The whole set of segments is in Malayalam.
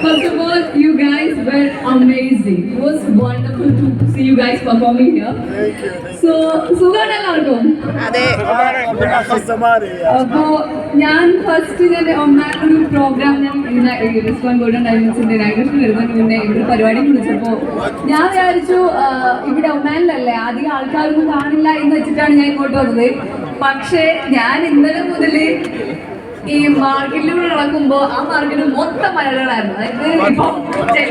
First of all, you guys were amazing. It was wonderful to see you guys performing here. Thank you. So, സുഖമാണ് എല്ലാവർക്കും അപ്പോ ഞാൻ ഫസ്റ്റ് ഞാൻ ഒന്നാം ഒരു പ്രോഗ്രാം ഞാൻ ഇങ്ങനെ റിസ്പോൺ ഗോൾഡൻ ഡയമണ്ട്സിന്റെ ഇനാഗ്രേഷൻ വരുന്നതിന് മുന്നേ ഇവിടെ പരിപാടി വിളിച്ചപ്പോ ഞാൻ വിചാരിച്ചു ഇവിടെ ഒമാനിലല്ലേ അധികം ആൾക്കാരൊന്നും കാണില്ല എന്ന് വെച്ചിട്ടാണ് ഞാൻ ഇങ്ങോട്ട് വന്നത് പക്ഷേ ഞാൻ ഇന്നലെ ഈ മാർക്കറ്റിലൂടെ നടക്കുമ്പോ ആ മാർക്കറ്റ് മൊത്തം മലയാളികളായിരുന്നു. അതായത്.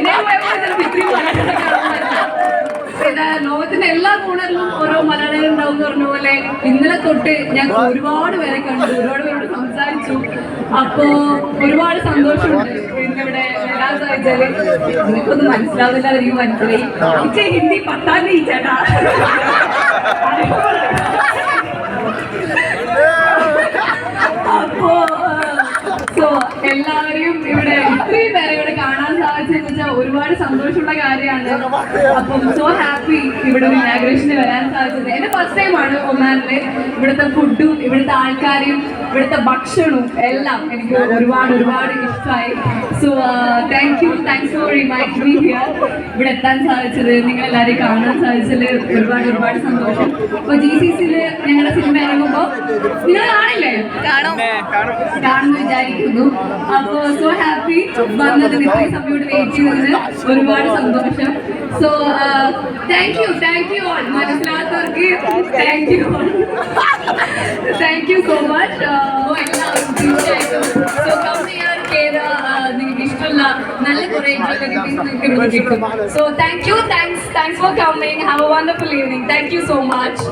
ലോകത്തിന്റെ എല്ലാ കോണറിലും ഓരോ മലയാളികൾ ഉണ്ടാവും എന്ന് പറഞ്ഞ പോലെ ഇന്നലെ തൊട്ട് ഞാൻ ഒരുപാട് പേരെ കണ്ടു ഒരുപാട് പേരോട് സംസാരിച്ചു. അപ്പോ ഒരുപാട് സന്തോഷമുണ്ട്. ഇവിടെ വരാൻ സാധിച്ചാൽ നിനക്കൊന്നും മനസ്സിലാവില്ല എനിക്ക് മനസ്സിലായി ഹിന്ദി പത്താം ഈ ചേട്ടാ അപ്പോ സോ എല്ലാവരെയും ഇവിടെ ഇത്രയും പേരെ ഇവിടെ കാണാൻ സാധിച്ചെന്ന് വെച്ചാൽ ഒരുപാട് സന്തോഷമുള്ള കാര്യമാണ്. അപ്പം സോ ഹാപ്പി ഇവിടെ ഇനാഗ്രേഷന് വരാൻ സാധിച്ചത്. എന്റെ ഫസ്റ്റ് ടൈം ആണ് ഒമാനിൽ. ഇവിടുത്തെ ഫുഡും ഇവിടുത്തെ ആൾക്കാരെയും ഇവിടുത്തെ ഭക്ഷണവും എല്ലാം എനിക്ക് ഒരുപാട് ഒരുപാട് ഇഷ്ടമായി. So thank you thanks for remind me here ഇവിടെ എത്താൻ സാധിച്ചത് നിങ്ങൾ എല്ലാവരെയും കാണാൻ സാധിച്ചതിൽ ഒരുപാട് ഒരുപാട് സന്തോഷം. അപ്പൊ ജി സി സിയിൽ ഞങ്ങളുടെ സിനിമ ഇറങ്ങുമ്പോൾ നിങ്ങൾ കാണും. വിചാരിക്കുന്നു. അപ്പോ സോ ഹാപ്പി വന്നതിന് ഇത്രയും സമയോട് വെയിറ്റ് ചെയ്തതിന് ഒരുപാട് സന്തോഷം. So thank you thank you all മനസ്സിലാത്തവർക്ക് thank you all thank you so much എല്ലാവരും തീർച്ചയായിട്ടും സോ കം ഹിയർ കേര നിങ്ങൾക്ക് ഇഷ്ടമുള്ള നല്ല കുറേ നിങ്ങൾക്ക് കിട്ടും. So thank you thanks thanks for coming have a wonderful evening thank you so much